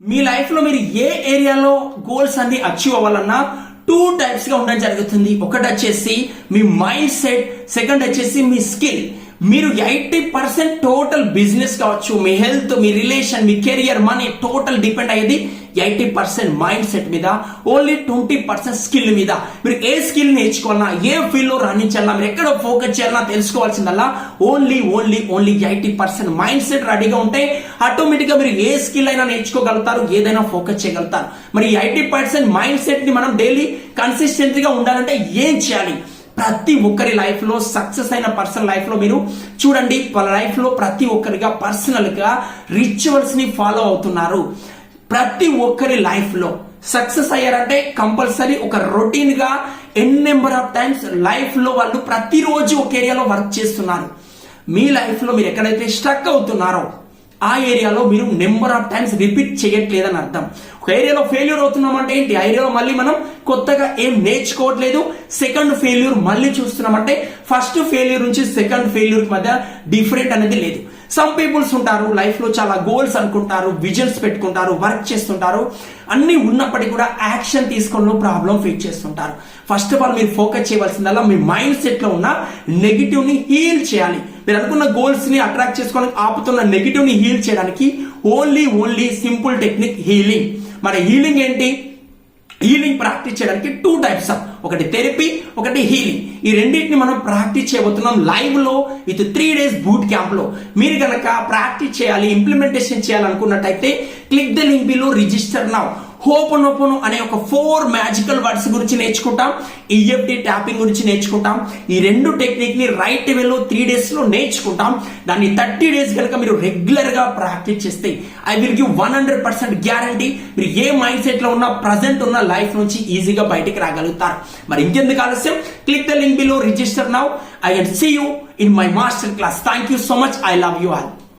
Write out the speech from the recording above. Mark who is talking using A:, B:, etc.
A: మీ లైఫ్లో మీరు ఏ ఏరియాలో గోల్స్ అన్ని అచీవ్ అవ్వాలన్నా టూ టైప్స్గా ఉండడం జరుగుతుంది. ఒకటి వచ్చేసి మీ మైండ్ సెట్ సెకండ్ వచ్చేసి మీ స్కిల్ మీరు ఎయిటీ పర్సెంట్ టోటల్ బిజినెస్ కావచ్చు మీ హెల్త్ మీ రిలేషన్ మీ కెరియర్ మనీ టోటల్ డిపెండ్ అయ్యేది ఎయిటీ పర్సెంట్ మైండ్ సెట్ మీద ఓన్లీ ట్వంటీ పర్సెంట్ స్కిల్ మీద. మీరు ఏ స్కిల్ నేర్చుకోవాలన్నా ఏ ఫీల్డ్లో రాణించాలన్నా మీరు ఎక్కడ ఫోకస్ చేయాలన్నా తెలుసుకోవాల్సిందల్లా only only only eighty percent mind set రెడీగా ఉంటే ఆటోమేటిక్గా మీరు ఏ స్కిల్ అయినా నేర్చుకోగలుగుతారు ఏదైనా ఫోకస్ చేయగలుగుతారు. మరి ఎయిటీ పర్సెంట్ మైండ్ సెట్ని మనం డైలీ కన్సిస్టెంట్గా ఉండాలంటే ఏం చేయాలి? ప్రతి ఒక్కరి లైఫ్లో సక్సెస్ అయిన పర్సన్ లైఫ్లో మీరు చూడండి వాళ్ళ లైఫ్లో ప్రతి ఒక్కరిగా పర్సనల్గా రిచువల్స్ని ఫాలో అవుతున్నారు. ప్రతి ఒక్కరి లైఫ్లో సక్సెస్ అయ్యారంటే కంపల్సరీ ఒక రొటీన్గా ఎన్ నెంబర్ ఆఫ్ టైమ్స్ లైఫ్లో వాళ్ళు ప్రతిరోజు ఒక ఏరియాలో వర్క్ చేస్తున్నారు. మీ లైఫ్లో మీరు ఎక్కడైతే స్ట్రక్ అవుతున్నారో ఆ ఏరియాలో మీరు నెంబర్ ఆఫ్ టైమ్స్ రిపీట్ చేయట్లేదని అర్థం. ఒక ఏరియాలో ఫెయిల్యూర్ అవుతున్నాం అంటే ఏంటి? ఆ ఏరియాలో మళ్ళీ మనం కొత్తగా ఏం నేర్చుకోవట్లేదు. సెకండ్ ఫెయిల్యూర్ మళ్ళీ చూస్తున్నామంటే ఫస్ట్ ఫెయిల్యూర్ నుంచి సెకండ్ ఫెయిల్యూర్ మధ్య డిఫరెంట్ అనేది లేదు. సమ్ పీపుల్స్ ఉంటారు లైఫ్లో చాలా గోల్స్ అనుకుంటారు విజన్స్ పెట్టుకుంటారు వర్క్ చేస్తుంటారు. అన్నీ ఉన్నప్పటికీ కూడా యాక్షన్ తీసుకోవడంలో ప్రాబ్లం ఫేస్ చేస్తుంటారు. ఫస్ట్ ఆఫ్ ఆల్ మీరు ఫోకస్ చేయవలసిందల్లా మీ మైండ్ సెట్లో ఉన్న నెగిటివ్ని హీల్ చేయాలి. మీరు అనుకున్న గోల్స్ని అట్రాక్ట్ చేసుకోవడానికి ఆపుతున్న నెగిటివ్ని హీల్ చేయడానికి only only simple technique healing మరి హీలింగ్ ఏంటి? హీలింగ్ ప్రాక్టీస్ చేయడానికి టూ టైప్స్ ఆఫ్ ఒకటి థెరపీ ఒకటి హీలింగ్ ఈ రెండింటిని మనం ప్రాక్టీస్ చేయబోతున్నాం లైవ్లో విత్ త్రీ డేస్ బూట్ క్యాంప్లో. మీరు కనుక ప్రాక్టీస్ చేయాలి implementation చేయాలనుకున్నట్టయితే click the link below register now హోపనోపను అనే ఒక ఫోర్ మ్యాజికల్ వర్డ్స్ గురించి నేర్చుకుంటాం. ఈఎఫ్టి ట్యాపింగ్ గురించి నేర్చుకుంటాం. ఈ రెండు టెక్నిక్ని రైట్ వేలో త్రీ డేస్లో నేర్చుకుంటాం. దాన్ని థర్టీ డేస్ కనుక మీరు రెగ్యులర్గా ప్రాక్టీస్ చేస్తే I will give one hundred percent guarantee. మీరు ఏ మైండ్ సెట్లో ఉన్న ప్రజెంట్ ఉన్న లైఫ్ నుంచి ఈజీగా బయటికి రాగలుగుతారు. మరి ఇంకెందుకు ఆలస్యం? Click the link below register now I can see you in my master class thank you so much I love you all